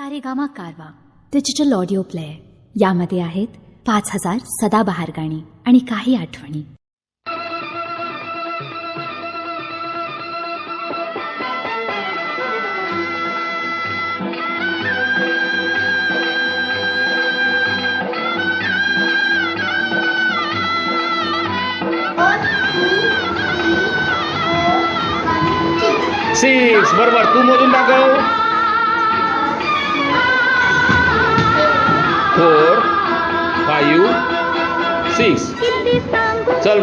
सारेगामा कारवा. Digital audio player यामध्ये आहेत पाच हजार सदाबहार गाणी आणि काही आठवणी. सिक्स बरोबर. तू मोजून दाखव. Four five six. चल.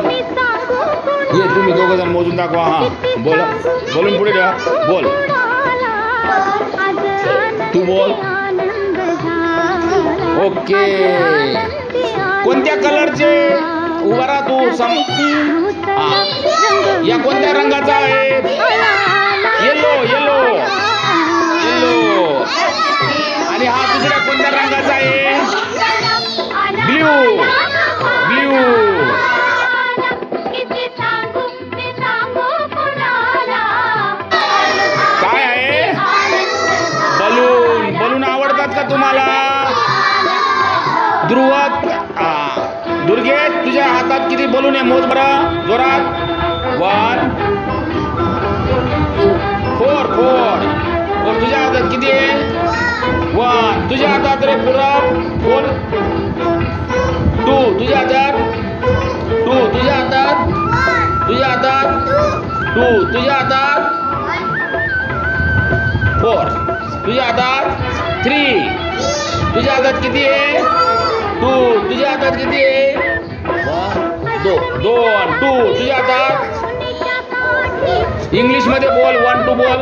ये तुम्ही दोघं जण मोजून दाखवा हां. बोला. बोलून पुढे ठेवा. बोल. तू बोल. ओके. कोणत्या कलरचे? उभा राहा तू सम या कोणत्या रंगाचा आहे? येलो येलो येलो आणि हा दुसऱ्या कोणत्या रंगाचा आहे? ब्ल्यू. ब्ल्यू. काय आहे? बलून. बलून आवडतात का तुम्हाला? ध्रुव हा. दुर्गे तुझ्या हातात किती बलून आहे? मोज बरं. जोरात. वन. तुझ्या हातात टू तुझ्या हातात तुझ्या हातात टू तुझ्या हातात फोर. तुझ्या हातात थ्री. तुझ्या हातात किती आहे? टू. तुझ्या हातात किती आहे? दो. दोन. टू. तुझ्या हातात इंग्लिशमध्ये बोल. वन टू बोल.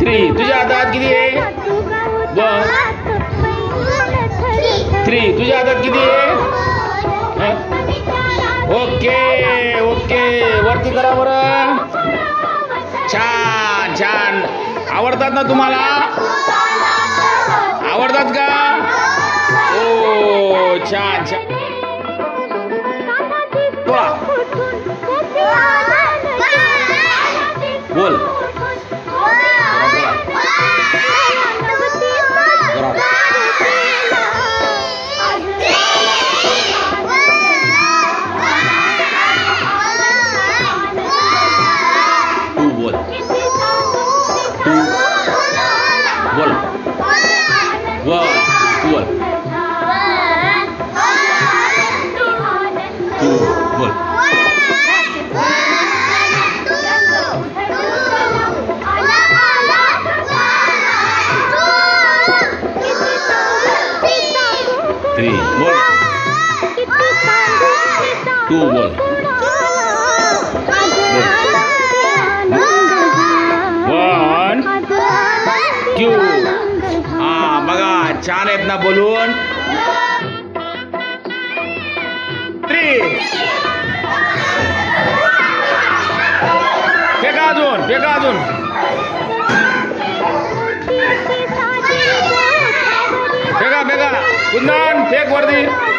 थ्री. तुझ्या हातात किती आहे? वन. थ्री तुझ्या हातात किती आहे? Okay okay. वरती करा बरं. छान छान. आवडतात ना तुम्हाला? आवडतात का? ओ छान छान. वन तू ना बोलून थ्री फेका अजून फेका अजून. फेका फेका. कुंदन फेक वरती.